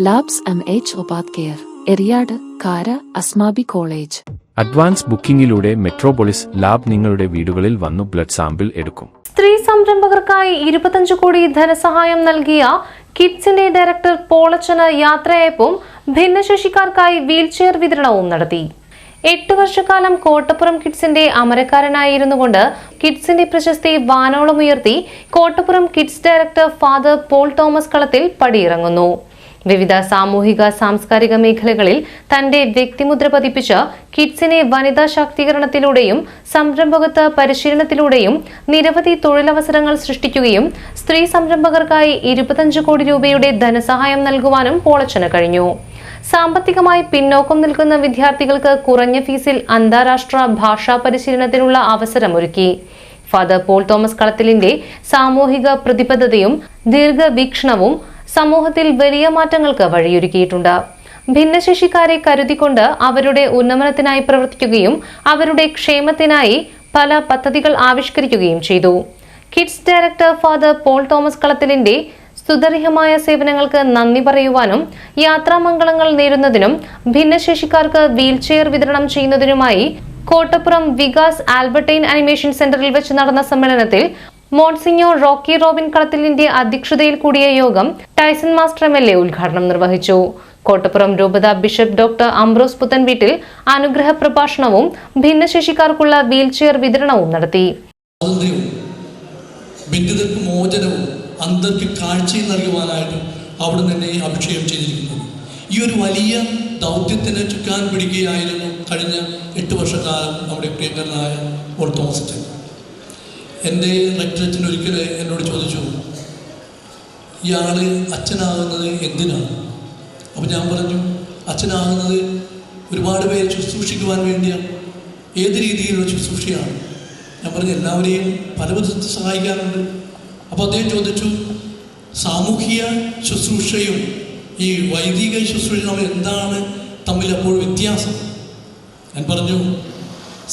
Labs M H ഉപാധ്യർ care Eriyad Kara Asmabi college advance ബുക്കിംഗിലൂടെ Metropolis lab നിങ്ങളുടെ വീടുകളിൽ വന്നു blood sample എടുക്കും. സ്ത്രീ സംരംഭകർക്കായി ഇരുപത്തഞ്ച് കോടി ധനസഹായം നൽകിയ കിഡ്സിന്റെ ഡയറക്ടർ പോളച്ചന് യാത്രയയപ്പും ഭിന്നശേഷിക്കാർക്കായി വീൽചെയർ വിതരണവും നടത്തി. എട്ട് വർഷക്കാലം കോട്ടപ്പുറം കിഡ്സിന്റെ അമരക്കാരനായിരുന്നു കൊണ്ട് കിഡ്സിന്റെ പ്രശസ്തി വാനോളം ഉയർത്തി Kottappuram kids director father Paul Thomas Kalathil പടിയിറങ്ങുന്നു. വിവിധ സാമൂഹിക സാംസ്കാരിക മേഖലകളിൽ തന്റെ വ്യക്തിമുദ്ര പതിപ്പിച്ച കിഡ്സിനെ വനിതാ ശാക്തീകരണത്തിലൂടെയും സംരംഭകത്വ പരിശീലനത്തിലൂടെയും നിരവധി തൊഴിലവസരങ്ങൾ സൃഷ്ടിക്കുകയും സ്ത്രീ സംരംഭകർക്കായി ഇരുപത്തഞ്ച് കോടി രൂപയുടെ ധനസഹായം നൽകുവാനും പോളച്ചന് കഴിഞ്ഞു. സാമ്പത്തികമായി പിന്നോക്കം നിൽക്കുന്ന വിദ്യാർത്ഥികൾക്ക് കുറഞ്ഞ ഫീസിൽ അന്താരാഷ്ട്ര ഭാഷാ പരിശീലനത്തിനുള്ള അവസരമൊരുക്കി. ഫാദർ പോൾ തോമസ് കളത്തിലിന്റെ സാമൂഹിക പ്രതിബദ്ധതയും ദീർഘവീക്ഷണവും സമൂഹത്തിൽ വലിയ മാറ്റങ്ങൾക്ക് വഴിയൊരുക്കിയിട്ടുണ്ട്. ഭിന്നശേഷിക്കാരെ കരുതിക്കൊണ്ട് അവരുടെ ഉന്നമനത്തിനായി പ്രവർത്തിക്കുകയും അവരുടെ ക്ഷേമത്തിനായി പല പദ്ധതികൾ ആവിഷ്കരിക്കുകയും ചെയ്തു. Kids director father Paul Thomas കളത്തിലിന്റെ സ്തുതർഹമായ സേവനങ്ങൾക്ക് നന്ദി പറയുവാനും യാത്രാമംഗളങ്ങൾ നേരുന്നതിനും ഭിന്നശേഷിക്കാർക്ക് വീൽചെയർ വിതരണം ചെയ്യുന്നതിനുമായി കോട്ടപ്പുറം വികാസ് ആൽബർട്ടൈൻ അനിമേഷൻ സെന്ററിൽ വെച്ച് നടന്ന സമ്മേളനത്തിൽ മോൺസിഞ്ഞോർ റോക്കി റോബിൻ കളത്തിലിന്റെ അധ്യക്ഷതയിൽ കൂടിയ യോഗം Tyson master M L A ഉദ്ഘാടനം നിർവഹിച്ചു. കോട്ടപ്പുറം രൂപത ബിഷപ്പ് ഡോക്ടർ അംബ്രോസ് പുത്തൻ വീട്ടിൽ അനുഗ്രഹ പ്രഭാഷണവും ഭിന്നശേഷിക്കാർക്കുള്ള വീൽചെയർ വിതരണവും നടത്തി. അവിടെ തന്നെ അഭിഷേകം ചെയ്തിരിക്കുന്നത്. ഈ ഒരു വലിയ ദൗത്യത്തിന് ചുക്കാൻ പിടിക്കുകയായിരുന്നു കഴിഞ്ഞ എട്ട് വർഷക്കാലം നമ്മുടെ പ്രിയങ്കരനായ അച്ഛൻ. എന്റെ റെക്ടറേറ്റിന് ഒരിക്കൽ എന്നോട് ചോദിച്ചു ഇയാൾ അച്ഛനാകുന്നത് എന്തിനാണ്? അപ്പോൾ ഞാൻ പറഞ്ഞു അച്ഛനാകുന്നത് ഒരുപാട് പേരെ ശുശ്രൂഷിക്കുവാൻ വേണ്ടിയാണ് ഏത് രീതിയിലുള്ള ശുശ്രൂഷയാണ്? ഞാൻ പറഞ്ഞു എല്ലാവരെയും പല വിധത്തിൽ സഹായിക്കാറുണ്ട്. അപ്പോൾ അദ്ദേഹം ചോദിച്ചു സാമൂഹിക ശുശ്രൂഷയും ഈ വൈദിക ശുശ്രൂഷയും തമ്മിൽ എന്താണ് തമ്മിൽ അപ്പോൾ വ്യത്യാസം? ഞാൻ പറഞ്ഞു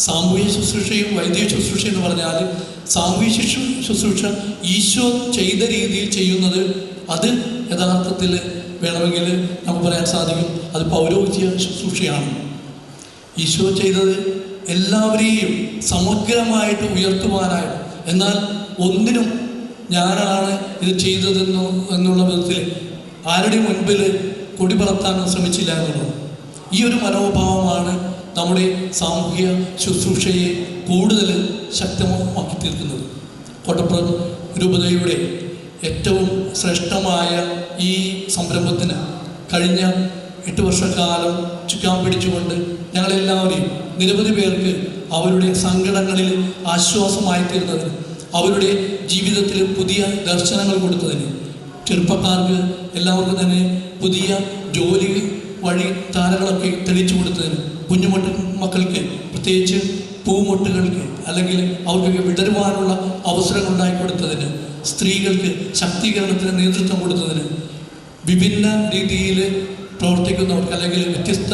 സാമൂഹിക ശുശ്രൂഷയും വൈദിക ശുശ്രൂഷയും എന്ന് പറഞ്ഞാൽ സാമൂഹിക ശുശ്രൂ ശുശ്രൂഷ ഈശോ ചെയ്ത രീതിയിൽ ചെയ്യുന്നത് അത് യഥാർത്ഥത്തിൽ വേണമെങ്കിൽ നമുക്ക് പറയാൻ സാധിക്കും. അത് പൗരോഹിത്യ ശുശ്രൂഷയാണ്. ഈശോ ചെയ്തത് എല്ലാവരെയും സമഗ്രമായിട്ട് ഉയർത്തുവാനായിട്ട്. എന്നാൽ ഒന്നിനും ഞാനാണ് ഇത് ചെയ്തതെന്നോ എന്നുള്ള വിധത്തിൽ ആരുടെ മുൻപിൽ കൊടി പറത്താൻ ശ്രമിച്ചില്ല എന്നുള്ളത്. ഈ ഒരു മനോഭാവമാണ് നമ്മുടെ സാമൂഹിക ശുശ്രൂഷയെ കൂടുതൽ ശക്തമാക്കി തീർക്കുന്നത് കോട്ടപ്പുറം രൂപതയുടെ ഏറ്റവും ശ്രേഷ്ഠമായ ഈ സംരംഭത്തിന് കഴിഞ്ഞ എട്ട് വർഷക്കാലം ചുക്കാൻ പിടിച്ചുകൊണ്ട് ഞങ്ങളെല്ലാവരെയും നിരവധി പേർക്ക് അവരുടെ സങ്കടങ്ങളിൽ ആശ്വാസമായി തീർന്നതിന് അവരുടെ ജീവിതത്തിൽ പുതിയ ദർശനങ്ങൾ കൊടുത്തതിന് ചെറുപ്പക്കാർക്ക് എല്ലാവർക്കും തന്നെ പുതിയ ജോലി വഴി താരങ്ങളൊക്കെ തെളിച്ചു കൊടുത്തതിന് കുഞ്ഞുമൊട്ട മക്കൾക്ക് പ്രത്യേകിച്ച് പൂമൊട്ടുകൾക്ക് അല്ലെങ്കിൽ അവർക്ക് വിടരുവാനുള്ള അവസരങ്ങൾ ഉണ്ടാക്കി കൊടുത്തതിന് സ്ത്രീകൾക്ക് ശാക്തീകരണത്തിന് നേതൃത്വം കൊടുത്തതിന് വിഭിന്ന രീതിയിൽ പ്രവർത്തിക്കുന്നവർക്ക് അല്ലെങ്കിൽ വ്യത്യസ്ത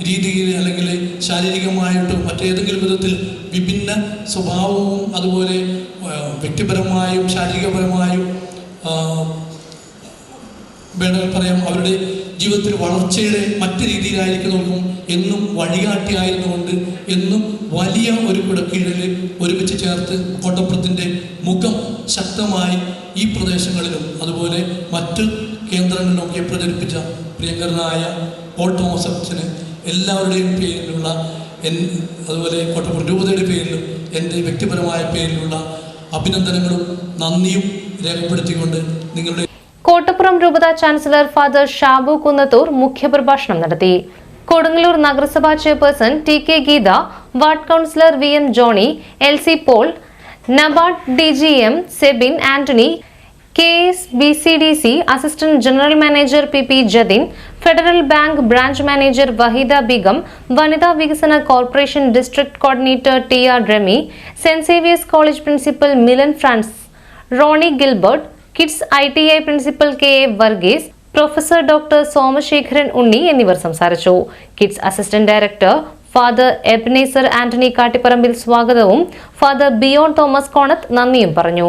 രീതിയിൽ അല്ലെങ്കിൽ ശാരീരികമായിട്ടും മറ്റേതെങ്കിലും വിധത്തിൽ വിഭിന്ന സ്വഭാവവും അതുപോലെ വ്യക്തിപരമായും ശാരീരികപരമായും വേണമെങ്കിൽ പറയാം അവരുടെ ജീവിതത്തിൽ വളർച്ചയുടെ മറ്റ് രീതിയിലായിരിക്കുന്നവർക്കും എന്നും വഴികാട്ടിയായിരുന്നുകൊണ്ട് എന്നും വലിയ ഒരു കുടക്കീഴിൽ ഒരുമിച്ച് ചേർത്ത് കോട്ടപ്പുറത്തിന്റെ മുഖം ശക്തമായി ഈ പ്രദേശങ്ങളിലും അതുപോലെ മറ്റ് കേന്ദ്രങ്ങളിലൊക്കെ പ്രചരിപ്പിച്ച പ്രിയങ്കരനായ പോൾ തോമസ് അച്ഛന് എല്ലാവരുടെയും പേരിലുള്ള എൻ അതുപോലെ കോട്ടപ്പുറം രൂപതയുടെ പേരിലും എന്റെ വ്യക്തിപരമായ പേരിലുള്ള അഭിനന്ദനങ്ങളും നന്ദിയും രേഖപ്പെടുത്തിക്കൊണ്ട് നിങ്ങളുടെ കോട്ടപ്പുറം രൂപത ചാൻസലർ ഫാദർ ഷാബു കുന്നത്തൂർ മുഖ്യപ്രഭാഷണം നടത്തി. കൊടുങ്ങല്ലൂർ നഗരസഭാ chairperson T K Geetha ward councillor V M Johny L C Paul NABARD D G M Sebin Antony K S B C D C assistant general manager P P Jathin Federal Bank branch manager Waheeda Begum വനിതാ വികസന corporation district coordinator T R Remi Saint Xavier's College principal Milan Franz Rony Gilbert kids I T I principal K A Varghese professor doctor Somasekharan Unni എന്നിവർ സംസാരിച്ചു. Kids assistant director father Ebenezer Antony Kattiparambil സ്വാഗതവും father Biyon Thomas കോണത്ത് നന്ദിയും പറഞ്ഞു.